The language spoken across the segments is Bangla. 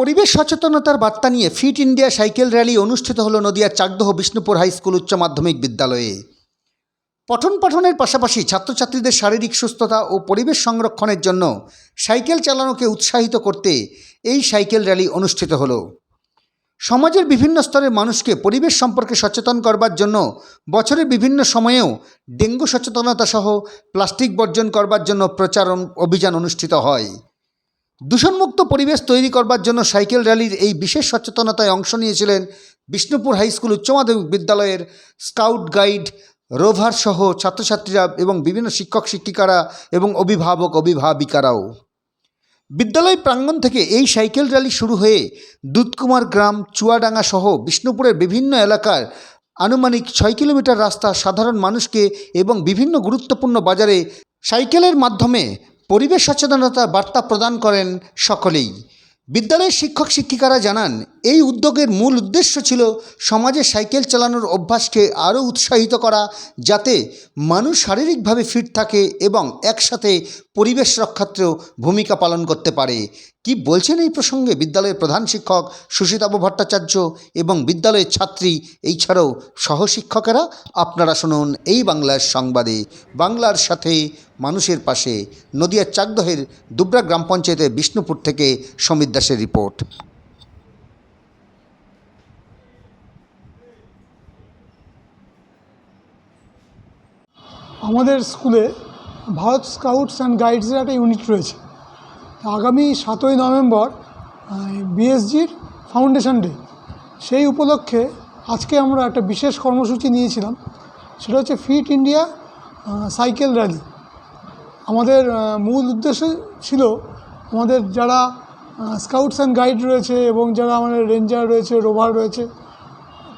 পরিবেশ সচেতনতার বার্তা নিয়ে ফিট ইন্ডিয়া সাইকেল র্যালি অনুষ্ঠিত হলো নদিয়ার চাকদহ বিষ্ণুপুর হাই স্কুল উচ্চ মাধ্যমিক বিদ্যালয়ে। পঠন পাঠনের পাশাপাশি ছাত্রছাত্রীদের শারীরিক সুস্থতা ও পরিবেশ সংরক্ষণের জন্য সাইকেল চালানোকে উৎসাহিত করতে এই সাইকেল র্যালি অনুষ্ঠিত হলো। সমাজের বিভিন্ন স্তরের মানুষকে পরিবেশ সম্পর্কে সচেতন করবার জন্য বছরের বিভিন্ন সময়েও ডেঙ্গু সচেতনতা সহ প্লাস্টিক বর্জন করবার জন্য প্রচারণ অভিযান অনুষ্ঠিত হয়। দূষণমুক্ত পরিবেশ তৈরি করবার জন্য সাইকেল র্যালির এই বিশেষ সচেতনতায় অংশ নিয়েছিলেন বিষ্ণুপুর হাই স্কুল উচ্চ মাধ্যমিক বিদ্যালয়ের স্কাউট গাইড, রোভার সহ ছাত্রছাত্রীরা এবং বিভিন্ন শিক্ষক শিক্ষিকারা এবং অভিভাবক অভিভাবিকারাও। বিদ্যালয় প্রাঙ্গণ থেকে এই সাইকেল র্যালি শুরু হয়ে দুধকুমার গ্রাম, চুয়াডাঙ্গা সহ বিষ্ণুপুরের বিভিন্ন এলাকার আনুমানিক ছয় কিলোমিটার রাস্তা সাধারণ মানুষকে এবং বিভিন্ন গুরুত্বপূর্ণ বাজারে সাইকেলের মাধ্যমে পরিবেশ সচেতনতার বার্তা প্রদান করেন সকলেই। বিদ্যালয়ের শিক্ষক শিক্ষিকারা জানান, এই উদ্যোগের মূল উদ্দেশ্য ছিল সমাজে সাইকেল চালানোর অভ্যাসকে আরও উৎসাহিত করা যাতে মানুষ শারীরিকভাবে ফিট থাকে এবং একসাথে পরিবেশ রক্ষার্থেও ভূমিকা পালন করতে পারে। কি বলছেন এই প্রসঙ্গে বিদ্যালয়ের প্রধান শিক্ষক সুশীতাব ভট্টাচার্য এবং বিদ্যালয়ের ছাত্রী এছাড়াও সহশিক্ষকেরা? আপনারা শুনুন এই বাংলার সংবাদে। বাংলার সাথে মানুষের পাশে। নদিয়ার চাকদহের দুবরা গ্রাম পঞ্চায়েতের বিষ্ণুপুর থেকে সমীর দাসের রিপোর্ট। আমাদের স্কুলে ভারত স্কাউটস অ্যান্ড গাইডসের একটা ইউনিট রয়েছে। আগামী সাতই নভেম্বর বিএসজির ফাউন্ডেশন ডে। সেই উপলক্ষে আজকে আমরা একটা বিশেষ কর্মসূচি নিয়েছিলাম। সেটা হচ্ছে ফিট ইন্ডিয়া সাইকেল র্যালি। আমাদের মূল উদ্দেশ্য ছিল আমাদের যারা স্কাউটস অ্যান্ড গাইড রয়েছে এবং যারা আমাদের রেঞ্জার রয়েছে, রোভার রয়েছে,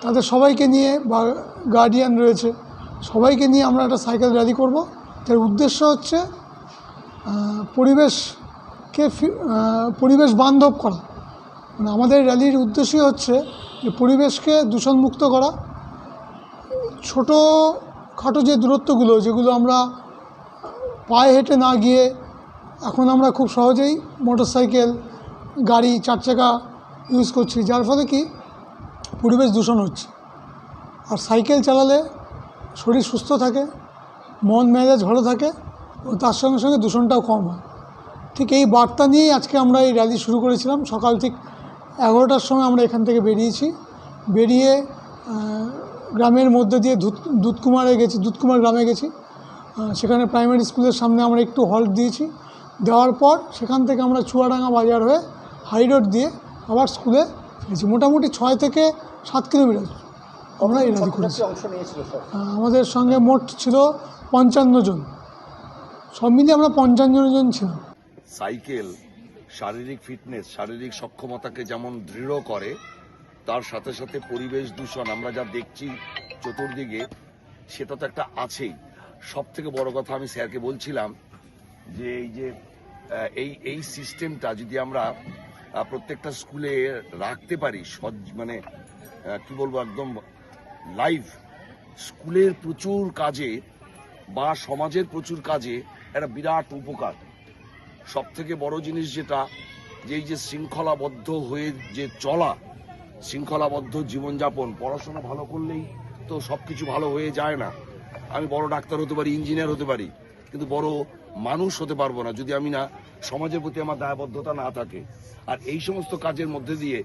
তাদের সবাইকে নিয়ে বা, গার্ডিয়ান রয়েছে, সবাইকে নিয়ে আমরা একটা সাইকেল র্যালি করব। তার উদ্দেশ্য হচ্ছে পরিবেশকে পরিবেশ বান্ধব করা। মানে আমাদের র্যালির উদ্দেশ্যই হচ্ছে যে পরিবেশকে দূষণমুক্ত করা। ছোটো খাটো যে দূরত্বগুলো, যেগুলো আমরা পায়ে হেঁটে না গিয়ে এখন আমরা খুব সহজেই মোটরসাইকেল, গাড়ি চার চাকা ইউজ করছি। যার ফলে কি? পরিবেশ দূষণ হচ্ছে। আর সাইকেল চালালে শরীর সুস্থ থাকে মন মেজাজ ভালো থাকে, ও তার সঙ্গে সঙ্গে দূষণটাও কম হয়। ঠিক এই বার্তা নিয়েই আজকে আমরা এই র্যালি শুরু করেছিলাম। সকাল ঠিক এগারোটার সময় আমরা এখান থেকে বেরিয়েছি। বেরিয়ে গ্রামের মধ্যে দিয়ে দুধ, দুধকুমারে গেছি, দুধকুমার গ্রামে গেছি। সেখানে প্রাইমারি স্কুলের সামনে আমরা একটু হল্ট দিয়েছি। দেওয়ার পর সেখান থেকে আমরা চুয়াডাঙ্গা বাজার হয়ে হাই রোড দিয়ে আবার স্কুলে ফিরেছি। মোটামুটি ছয় থেকে সাত কিলোমিটার আমরা এই র্যালি করেছি অংশ নিয়েছিল আমাদের সঙ্গে মোট ছিল পঞ্চান্ন জন। সব মিলিয়ে আমরা পঞ্চান্ন জন ছিলাম। সাইকেল শারীরিক ফিটনেস শারীরিক সক্ষমতাকে যেমন দৃঢ় করে তার সাথে সাথে পরিবেশ দূষণ আমরা যা দেখছি চতুর্দিকে সেটা তো একটা আছেই। সব থেকে বড় কথা আমি স্যারকে বলছিলাম যে এই যে এই এই সিস্টেমটা যদি আমরা প্রত্যেকটা স্কুলে রাখতে পারি সজ- মানে কি বলব একদম লাইভ স্কুলের প্রচুর কাজে বা সমাজের প্রচুর কাজে একটা বিরাট উপকার। সব থেকে বড় জিনিস যেটা, যে এই যে শৃঙ্খলাবদ্ধ হয়ে যে চলা, শৃঙ্খলাবদ্ধ জীবনযাপন, পড়াশোনা ভালো করলেই তো সব কিছু ভালো হয়ে যায় না। আমি বড় ডাক্তার হতে পারি, ইঞ্জিনিয়ার হতে পারি, কিন্তু বড় মানুষ হতে পারব না যদি আমি না সমাজের প্রতি আমার দায়বদ্ধতা না থাকে। আর এই সমস্ত কাজের মধ্যে দিয়ে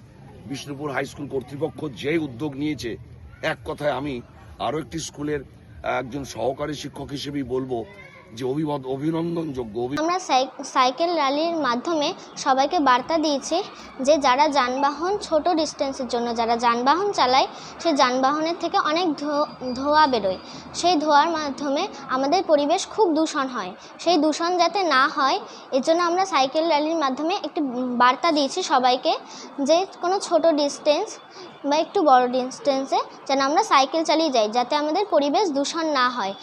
বিষ্ণুপুর হাই স্কুল কর্তৃপক্ষ যে উদ্যোগ নিয়েছে এক কথায় আমি আরও একটি স্কুলের একজন সহকারী শিক্ষক হিসেবেই বলব যে অভিবাদ অভিনন্দনযোগ্য অভি- আমরা সাই- সাইকেল র্যালির মাধ্যমে সবাইকে বার্তা দিয়েছি যে যারা যানবাহন ছোট ডিস্টেন্সের জন্য, যারা যানবাহন চালায় সেই যানবাহনের থেকে অনেক ধোঁয়া বেরোয়। সেই ধোঁয়ার মাধ্যমে আমাদের পরিবেশ খুব দূষণ হয়। সেই দূষণ যাতে না হয়, এর জন্য আমরা সাইকেল র্যালির মাধ্যমে একটি বার্তা দিয়েছি সবাইকে যে কোনো ছোট ডিস্টেন্স বা একটু বড় ডিস্টেন্সে যেন আমরা সাইকেল চালিয়ে যাই যাতে আমাদের পরিবেশ দূষণ না হয়।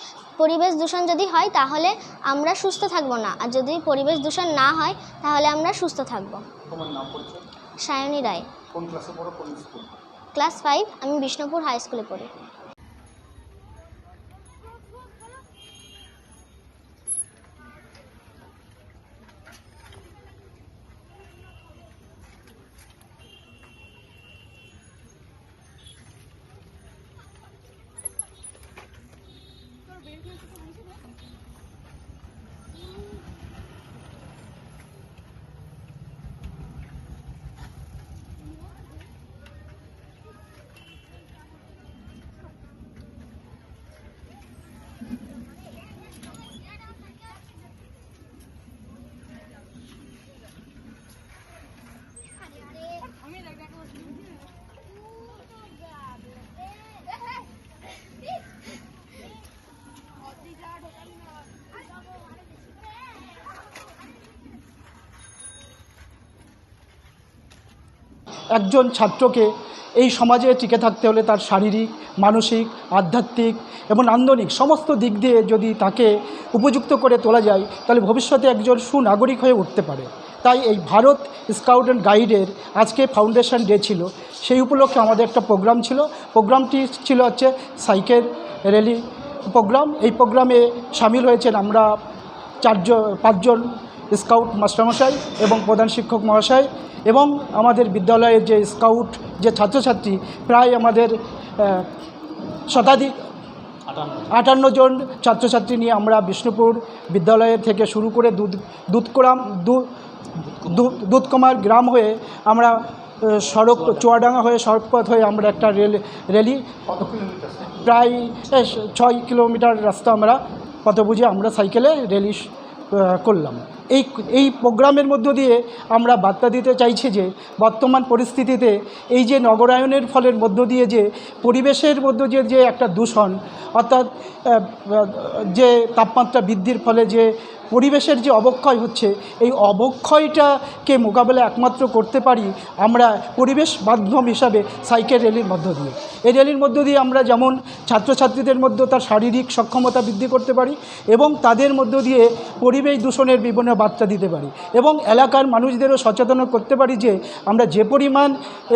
পরিবেশ দূষণ যদি হয় তাহলে আমরা সুস্থ থাকব না। আর যদি পরিবেশ দূষণ না হয় তাহলে আমরা সুস্থ থাকব। সায়নী রায়। ক্লাস ফাইভ আমি বিষ্ণুপুর হাই স্কুলে পড়ি। একজন ছাত্রকে এই সমাজে টিকে থাকতে হলে তার শারীরিক, মানসিক, আধ্যাত্মিক এবং নান্দনিক সমস্ত দিক দিয়ে যদি তাকে উপযুক্ত করে তোলা যায়, তাহলে ভবিষ্যতে একজন সুনাগরিক হয়ে উঠতে পারে। তাই এই ভারত স্কাউট অ্যান্ড গাইডের আজকে ফাউন্ডেশন ডে ছিল। সেই উপলক্ষে আমাদের একটা প্রোগ্রাম ছিল। প্রোগ্রামটি ছিল হচ্ছে সাইকেল র্যালি প্রোগ্রাম। এই প্রোগ্রামে সামিল হয়েছেন আমরা চারজন, পাঁচজন স্কাউট মাস্টারমশাই এবং প্রধান শিক্ষক মহাশয়। এবং আমাদের বিদ্যালয়ের যে স্কাউট যে ছাত্রছাত্রী প্রায় আমাদের শতাধিক আটান্ন জন ছাত্রছাত্রী নিয়ে আমরা বিষ্ণুপুর বিদ্যালয়ের থেকে শুরু করে দুধ দুধকরাম দুধকুমার গ্রাম হয়ে আমরা সড়ক চুয়াডাঙ্গা হয়ে সড়কপথ হয়ে আমরা একটা রেল রেলি প্রায় ছয় কিলোমিটার রাস্তা আমরা পথ বুঝে আমরা সাইকেলে আহ, করলাম। এই এই প্রোগ্রামের মধ্য দিয়ে আমরা বার্তা দিতে চাইছি যে বর্তমান পরিস্থিতিতে এই যে নগরায়নের ফলের মধ্য দিয়ে যে পরিবেশের মধ্য দিয়ে যে একটা দূষণ, অর্থাৎ যে তাপমাত্রা বৃদ্ধির ফলে যে পরিবেশের যে অবক্ষয় হচ্ছে, এই অবক্ষয়টাকে মোকাবেলা একমাত্র করতে পারি আমরা পরিবেশ মাধ্যম হিসাবে সাইকেল র্যালির মধ্য দিয়ে। এই র্যালির মধ্য দিয়ে আমরা যেমন ছাত্রছাত্রীদের মধ্যে তার শারীরিক সক্ষমতা বৃদ্ধি করতে পারি এবং তাদের মধ্য দিয়ে পরিবেশ দূষণের বিভিন্ন বার্তা দিতে পারি এবং এলাকার মানুষদেরও সচেতন করতে পারি যে আমরা যে পরিমাণ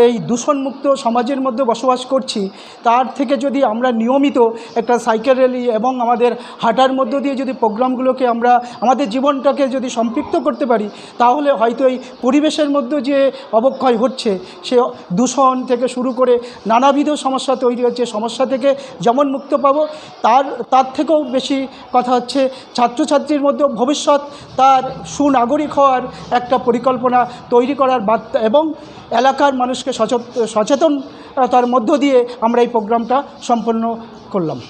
এই দূষণমুক্ত সমাজের মধ্যে বসবাস করছি, তার থেকে যদি আমরা নিয়মিত একটা সাইকেল র্যালি এবং আমাদের হাঁটার মধ্য দিয়ে যদি প্রোগ্রামগুলোকে আমরা আমাদের জীবনটাকে যদি সম্পৃক্ত করতে পারি, তাহলে হয়তো এই পরিবেশের মধ্যে যে অবক্ষয় হচ্ছে সে দূষণ থেকে শুরু করে নানাবিধ সমস্যা তৈরি হচ্ছে। সমস্যা থেকে যেমন মুক্ত পাবো, তার তার থেকেও বেশি কথা হচ্ছে, ছাত্রছাত্রীর মধ্যে ভবিষ্যৎ, তার সুনাগরিক হওয়ার একটা পরিকল্পনা তৈরি করার বার্তা এবং এলাকার মানুষকে সচেত- সচেতন তার মধ্য দিয়ে আমরা এই প্রোগ্রামটা সম্পন্ন করলাম।